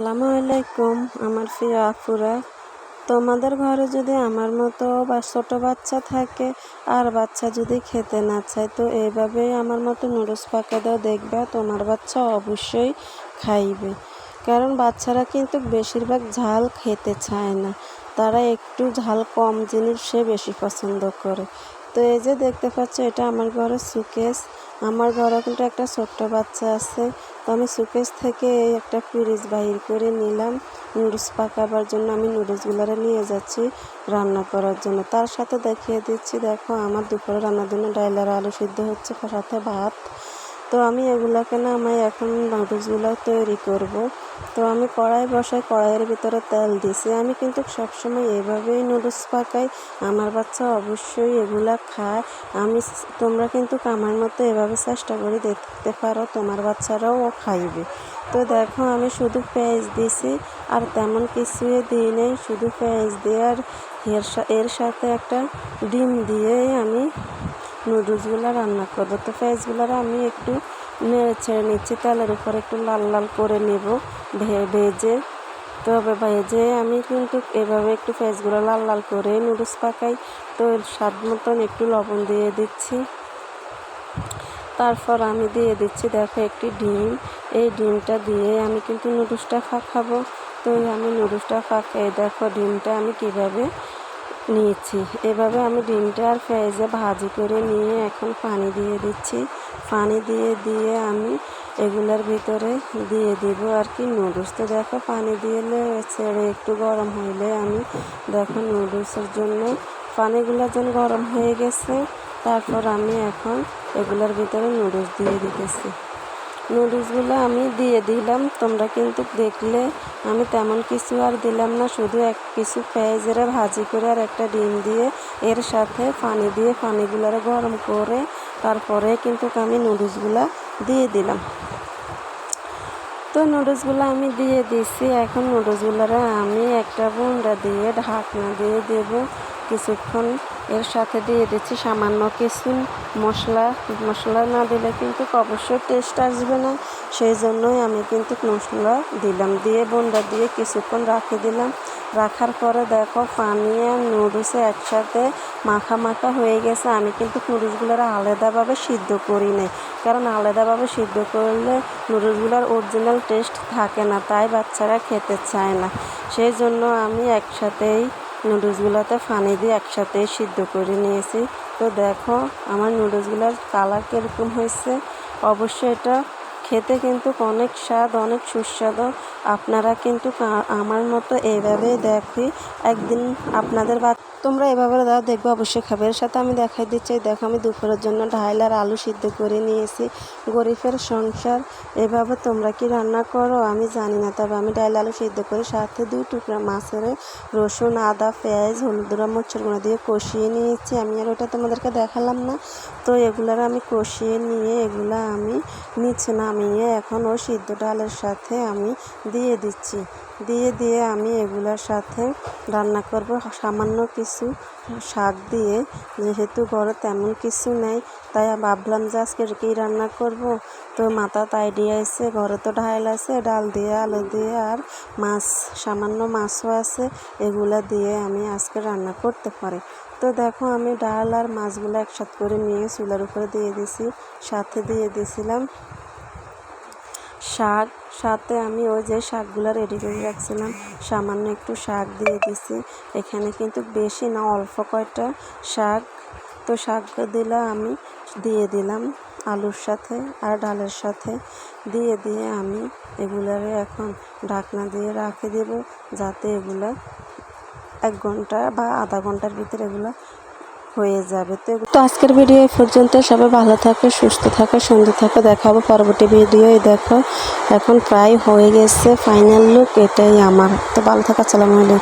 আসসালামু আলাইকুম, আমার প্রিয় আপুরা। তোমাদের ঘরে যদি আমার মতো বা ছোটো বাচ্চা থাকে আর বাচ্চা যদি খেতে না চায়, তো এইভাবেই আমার মতো নুডলস পাকা দাও দেখবে, তোমার বাচ্চা অবশ্যই খাইবে। কারণ বাচ্চারা কিন্তু বেশিরভাগ ঝাল খেতে চায় না। তারা একটু ঝাল কম জিনিস সে বেশি পছন্দ করে। তো এই যে দেখতে পাচ্ছ, এটা আমার ঘরের সুকেস। আমার ঘরে কিন্তু একটা ছোট্ট বাচ্চা আছে। তো আমি সুকেস থেকে এই একটা ফ্রিজ বাহির করে নিলাম। নুডলস পাকাবার জন্য আমি নুডলসগুলো নিয়ে যাচ্ছি রান্না করার জন্য। তার সাথে দেখিয়ে দিচ্ছি, দেখো আমার দুপুরে রান্নার জন্য ডাইল আর আলু সিদ্ধ হচ্ছে, সাথে ভাত। তো আমি এগুলোকে না আমি এখন নুডলসগুলো তৈরি করব। তো আমি কড়াই বসাই কড়াইয়ের ভিতরে তেল দিছি। আমি কিন্তু সবসময় এভাবেই নুডলস পাকাই। আমার বাচ্চা অবশ্যই এগুলা খায়। আমি তোমরা কিন্তু আমার মতো এভাবে চেষ্টা করে দেখতে পারো, তোমার বাচ্চারাও ও খাইবে। তো দেখো আমি শুধু পেঁয়াজ দিছি, আর তেমন কিছুই দিই নেই। শুধু পেঁয়াজ দিয়ে আর এর সাথে একটা ডিম দিয়ে আমি নুডলসগুলো রান্না করব। তো পেঁয়াজগুলো আমি একটু নেড়ে ছেড়ে নিচ্ছি, তেলের উপর একটু লাল লাল করে নেব ভেজে। তবে ভেজে আমি কিন্তু এভাবে একটু পেঁয়াজগুলো লাল লাল করে নুডলস পাকাই। তো স্বাদ মতন একটু লবণ দিয়ে দিচ্ছি। তারপর আমি দিয়ে দিচ্ছি, দেখো একটি ডিম। এই ডিমটা দিয়ে আমি কিন্তু নুডলসটা খাব। তো আমি নুডলসটা ফাঁকাই দেখো ডিমটা আমি কীভাবে নিয়েছি। এভাবে আমি ডিমটা আর পেঁয়াজে ভাজি করে নিয়ে এখন পানি দিয়ে দিচ্ছি। পানি দিয়ে দিয়ে আমি এগুলোর ভিতরে দিয়ে দিব। আর কি নুডলস তো দেখো পানি দিয়ে ছেড়ে একটু গরম হইলে আমি দেখো নুডলসের জন্য পানিগুলো যেন গরম হয়ে গেছে। তারপর আমি এখন এগুলোর ভিতরে নুডলস দিয়ে দিতেছি। নুডলসগুলো আমি দিয়ে দিলাম। তোমরা কিন্তু দেখলে আমি তেমন কিছু আর দিলাম না, শুধু এক কিছু পেঁয়াজের ভাজি করে আর একটা ডিম দিয়ে এর সাথে পানি দিয়ে পানিগুলো গরম করে তারপরে কিন্তু আমি নুডলসগুলো দিয়ে দিলাম। তো নুডলসগুলো আমি দিয়ে দিছি। এখন নুডলসগুলো আমি একটা বুন্ডা দিয়ে, ঢাকনা দিয়ে দেব। কিছুক্ষণ এর সাথে দিয়ে দিচ্ছি সামান্য কিছু মশলা। মশলা না দিলে কিন্তু অবশ্যই টেস্ট আসবে না। সেই জন্যই আমি কিন্তু মশলা দিলাম। দিয়ে বোনটা দিয়ে কিছুক্ষণ রাখে দিলাম। রাখার পরে দেখো পানি আর নুডলসে একসাথে মাখা মাখা হয়ে গেছে। আমি কিন্তু নুডলসগুলোর আলাদাভাবে সিদ্ধ করি নাই। কারণ আলাদাভাবে সিদ্ধ করলে নুডলসগুলোর অরিজিনাল টেস্ট থাকে না। তাই বাচ্চারা খেতে চায় না। সেই জন্য আমি একসাথেই নুডলসগুলোতে ফানি দিয়ে একসাথে সিদ্ধ করে নিয়েছি। তো দেখো, আমার নুডলসগুলোর কালার কীরকম হয়েছে? অবশ্যই এটা খেতে কিন্তু অনেক স্বাদ, অনেক সুস্বাদু। আপনারা কিন্তু আমার মতো এইভাবেই দেখি। একদিন আপনাদের বা তোমরা এভাবে দাও, দেখব অবশ্যই খাবে। এর সাথে আমি দেখাই দিচ্ছি, দেখো আমি দুপুরের জন্য ঢাইল আর আলু সিদ্ধ করে নিয়েছি। গরিবের সংসার, এভাবে তোমরা কি রান্না করো? আমি জানি না, তবে আমি ডাইল আলু সিদ্ধ করে সাথে দুই টুকরা মাছের রসুন, আদা, পেঁয়াজ, হলুদ মরচের গুঁড়ো দিয়ে কষিয়ে নিয়েছি। আমি আর ওটা তোমাদেরকে দেখালাম না। তো এগুলার আমি কষিয়ে নিয়ে, এগুলা আমি নিচে নামিয়ে এখন ও সিদ্ধ ডালের সাথে আমি দিয়ে দিচ্ছি। দিয়ে দিয়ে আমি এগুলোর সাথে রান্না করব। সামান্য কিছু শাক দিয়ে, যেহেতু ঘরে তেমন কিছু নেই, তাই ভাবলাম যে আজকে কী রান্না করব? তো মাথা তাই দিয়ে আছে, ঘরে তো ডাল আছে, ডাল দিয়ে, আলু দিয়ে আর মাছ, সামান্য মাছও আছে, এগুলো দিয়ে আমি আজকে রান্না করতে পারি। তো দেখো আমি ডাল আর মাছগুলো একসাথে করে নিয়ে চুলার উপরে দিয়ে দিছি, সাথে দিয়ে দিয়েছিলাম শাক সাথে আমি ওই যে শাকগুলো রেডি করে রাখছিলাম। সামান্য একটু শাক দিয়ে দিছি। এখানে কিন্তু বেশি না, অল্প কয়টা শাক। তো শাক দিলে আমি দিয়ে দিলাম আলুর সাথে আর ডালের সাথে। দিয়ে দিয়ে আমি এগুলারে এখন ঢাকনা দিয়ে রাখে দেব, যাতে এগুলো এক ঘণ্টা বা আধা ঘণ্টার ভিতরে এগুলো হয়ে যাবে। তো আজকের ভিডিও এই পর্যন্ত। সবাই ভালো থাকে, সুস্থ থাকে, সুন্দর থাকে। দেখাবো পরবর্তী ভিডিও দেখো, এখন প্রায় হয়ে গেছে ফাইনাল লুক এটাই আমার। তো ভালো থাকা, আসসালামু আলাইকুম।